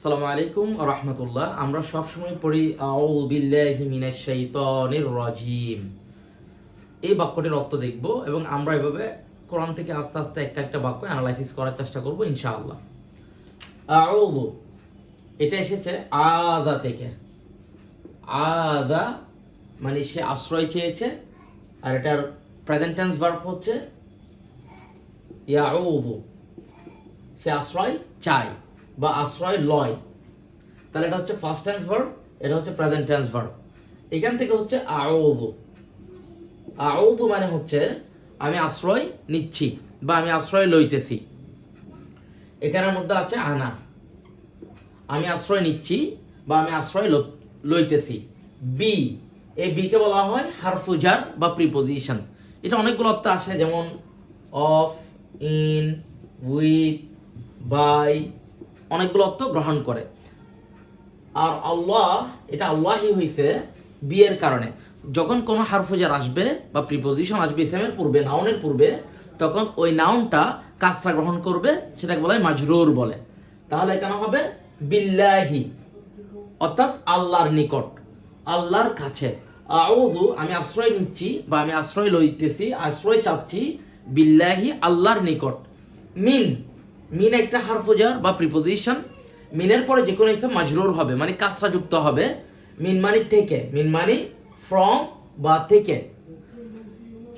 সালামু আলাইকুম রহমতুল্লাহ। আমরা সবসময় পড়ি, আউযু বিল্লাহি মিনাশ শাইতানির রাজিম। এই বাক্যটির অর্থ দেখব এবং আমরা এভাবে কোরআন থেকে আস্তে আস্তে একটা একটা বাক্য অ্যানালাইসিস করার চেষ্টা করব ইনশাআল্লাহ। আউযু, এটা এসেছে আদা থেকে। আদা মানে সে আশ্রয় চেয়েছে আর এটার প্রেজেন্ট টেন্স ভার্ব হচ্ছে ইয়াউযু। সে আশ্রয় চায়। বা আশ্রয় লয়, তাহলে এটা হচ্ছে ফার্স্ট টেন্স ভার্ব এটা হচ্ছে প্রেজেন্ট টেন্স ভার্ব এখান থেকে হচ্ছে আউযু। আউযু মানে হচ্ছে আমি আশ্রয় নিচ্ছি বা আমি আশ্রয় লইতেছি। এখানের মধ্যে আছে আনা। আমি আশ্রয় নিচ্ছি বা আমি আশ্রয় লইতেছি। বি, এই বিকে বলা হয় হারফুজার বা প্রিপোজিশন এটা অনেকগুলো অর্থ আসে, যেমন অফ, ইন, উইথ, বাই অনেকগুলো অর্থ গ্রহণ করে। আর আল্লাহ, এটা আল্লাহই হইছে বিয়ের কারণে। যখন কোনো হারফুজার আসবে বা প্রিপোজিশন আসবে ইসলামের পূর্বে নাউনের পূর্বে, তখন ওই নাউনটা কাজটা গ্রহণ করবে, সেটাকে বলা হয় মাজরুর বলে। তাহলে কেন হবে? বিল্লাহি, অর্থাৎ আল্লাহর নিকট, আল্লাহর কাছে। আমি আশ্রয় নিচ্ছি বা আমি আশ্রয় লইতেছি, আশ্রয় চাচ্ছি বিল্লাহি, আল্লাহর নিকট। মিন মিন একটা হারফোজার বা প্রিপোজিশন মিনের পরে যে কোনো একটা মাজরুর হবে মানে কাসরা যুক্ত হবে। মিন মানে থেকে, মিন মানে ফ্রম বা থেকে।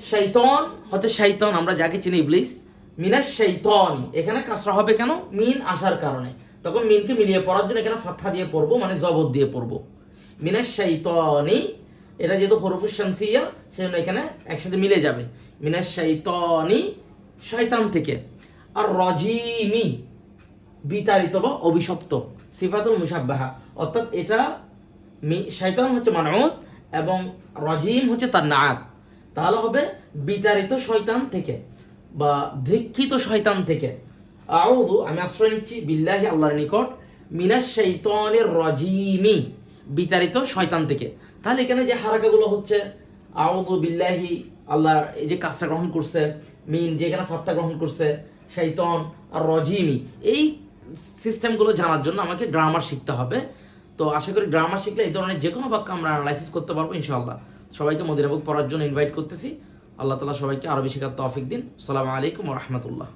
শৈতন হতে শৈতন, আমরা যাকে চিনি ইবলিস মিনাস শৈতন। এখানে কাসরা হবে কেন? মিন আসার কারণে। তখন মিনকে মিলিয়ে পড়ার জন্য এখানে ফাথা দিয়ে পড়ব মানে জবর দিয়ে পড়ব। মিনাস শৈতনি, এটা যেহেতু হরফুস শামসিয়া, সেজন্য এখানে একসাথে মিলে যাবে। মিনাস শৈতনি শয়তান থেকে। আর রজিমি বিতাড়িত বা অভিশপ্ত, সিফাতুল মুসাব্বাহা অর্থাৎ এটা শয়তান হচ্ছে মানউত এবং রজিম হচ্ছে তার নাত তাহলে হবে বিতাড়িত শয়তান থেকে বা ধিক্ষিত শয়তান থেকে। আউযু, আমি আশ্রয় নিচ্ছি বিল্লাহি আল্লাহর নিকট, মিনাশ শাইতানির রজিমি, বিতাড়িত শয়তান থেকে। তাহলে এখানে যে হারাকাগুলো হচ্ছে, আউযু বিল্লাহি আল্লাহ এই যে কাজটা গ্রহণ করছে, মিন যেখানে ফাত্তা গ্রহণ করছে শৈতন আর রজিমি। এই সিস্টেমগুলো জানার জন্য আমাকে গ্রামার শিখতে হবে। তো আশা করি গ্রামার শিখলে এই ধরনের যে কোনো বাক্য আমরা অ্যানালাইসিস করতে পারব, ইনশাআল্লাহ। সবাইকে মদিনাবুক পড়ার জন্য ইনভাইট করতেছি। আল্লাহ তালা সবাইকে আরবি শেখার তৌফিক দিন। সালামু আলাইকুম রহমতুল্লাহ।